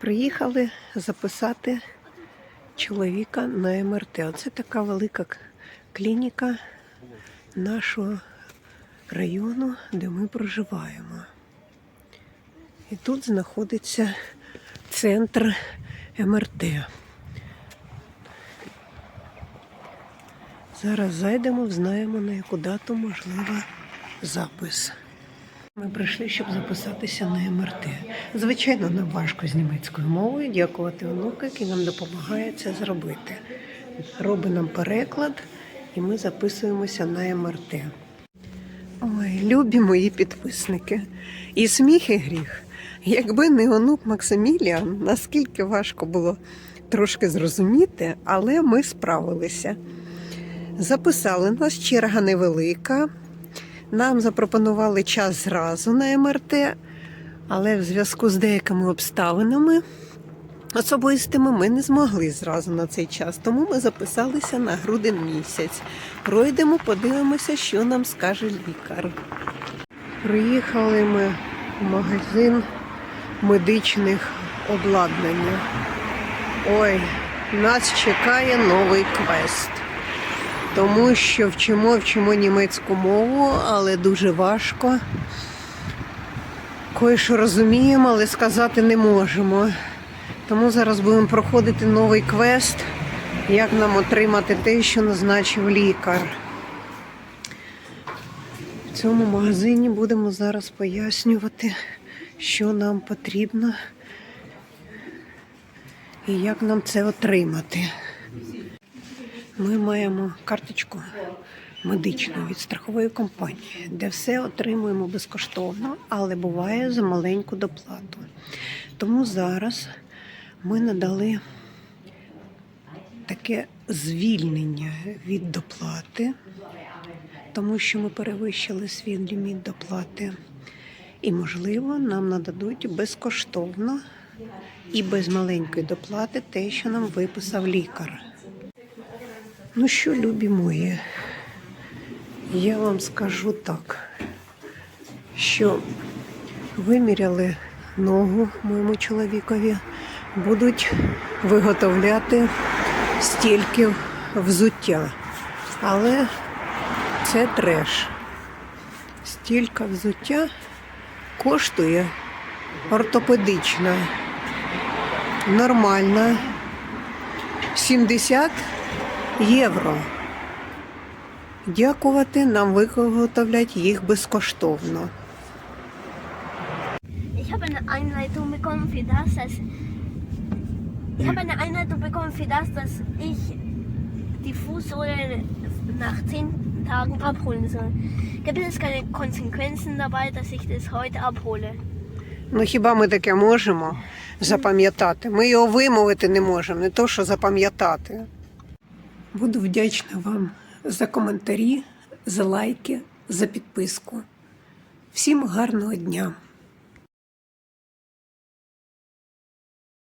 Приїхали записати чоловіка на МРТ. Оце така велика клініка нашого району, де ми проживаємо. І тут знаходиться центр МРТ. Зараз зайдемо, знаємо на яку дату можливо запис. Ми прийшли, щоб записатися на МРТ. Звичайно, нам важко з німецькою мовою. Дякувати онуку, який нам допомагає це зробити. Робить нам переклад, і ми записуємося на МРТ. Ой, любі мої підписники. І сміх, і гріх. Якби не онук Максиміліан, наскільки важко було трошки зрозуміти, але ми справилися. Записали нас, черга невелика. Нам запропонували час зразу на МРТ, але в зв'язку з деякими обставинами особистими ми не змогли зразу на цей час. Тому ми записалися на грудень місяць. Пройдемо, подивимося, що нам скаже лікар. Приїхали ми в магазин медичних обладнання. Ой, нас чекає новий квест тому що вчимо, вчимо німецьку мову, але дуже важко. Кое-що розуміємо, але сказати не можемо. Тому зараз будемо проходити новий квест, як нам отримати те, що назначив лікар. В цьому магазині будемо зараз пояснювати, що нам потрібно і як нам це отримати. Ми маємо карточку медичну від страхової компанії, де все отримуємо безкоштовно, але буває за маленьку доплату. Тому зараз ми надали таке звільнення від доплати, тому що ми перевищили свій ліміт доплати. І, можливо, нам нададуть безкоштовно і без маленької доплати те, що нам виписав лікар. Ну що, любі мої, я вам скажу так, що виміряли ногу моєму чоловікові, будуть виготовляти стільки взуття. Але це треш. Стільки взуття коштує ортопедична, нормальна 70 євро. Дякувати, нам виготовлять їх безкоштовно. Ich habe eine Einleitung bekommen für das, dass ich habe eine Einleitung bekommen für das, dass ich die Fußsohle nach zehn Tagen abholen soll. Gibt es keine Konsequenzen dabei, dass ich das heute abhole? Ну хіба ми таке можемо запам'ятати? Ми його вимовити не можемо, не то що запам'ятати. Буду вдячна вам за коментарі, за лайки, за підписку. Всім гарного дня!